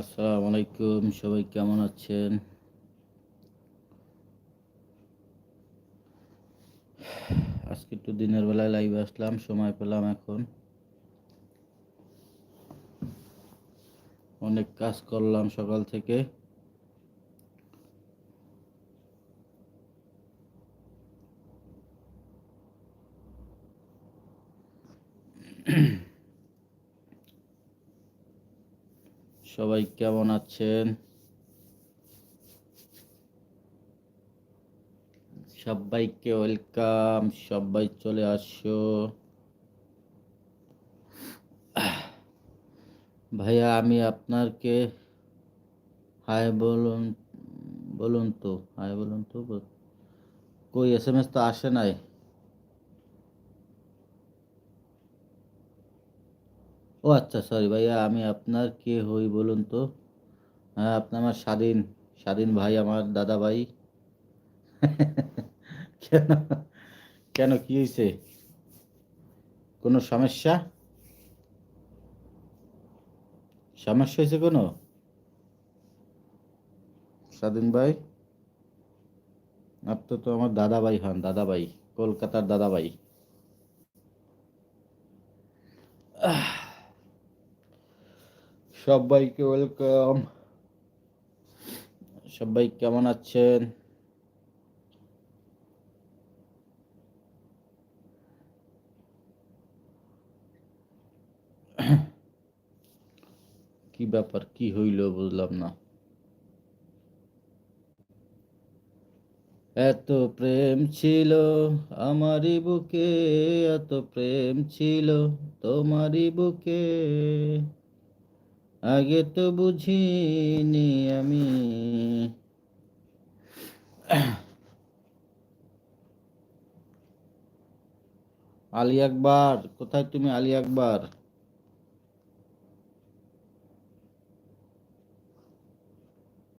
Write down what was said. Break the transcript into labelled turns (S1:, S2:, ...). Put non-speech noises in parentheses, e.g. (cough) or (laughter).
S1: আসসালামু আলাইকুম, সবাই কেমন আছেন? আজকে একটু দিনের বেলায় লাইভে আসলাম, সময় পেলাম এখন। অনেক কাজ করলাম সকাল থেকে। সবাই কেমন আছেন? সবাইকে ওয়েলকাম, সবাই চলে আসো। ভাইয়া, আমি আপনাকে, হাই বলুন বলুন তো, হাই বলুন তো, কই? এস এম এস তো আসে নাই। ও আচ্ছা সরি ভাইয়া, আমি আপনার কে হই বলুন তো? হ্যাঁ আপনি আমার স্বাধীন স্বাধীন ভাই, আমার দাদা ভাই। (laughs) কেন কেন কি হয়েছে কোনো সমস্যা? সমস্যা হয়েছে কোনো? স্বাধীন ভাই? আপনি তো আমার দাদা ভাই হন, দাদা ভাই, কলকাতার দাদা ভাই। সবাইকে ওয়েলকাম সবাই কেমন আছেন? কি ব্যাপার, কি হইল বুঝলাম না। এত প্রেম ছিল আমারই বুকে, এত প্রেম ছিল তোমারই বুকে। আগে তো বুঝিনি আমি। আলী আকবর কোথায় তুমি আলী আকবর?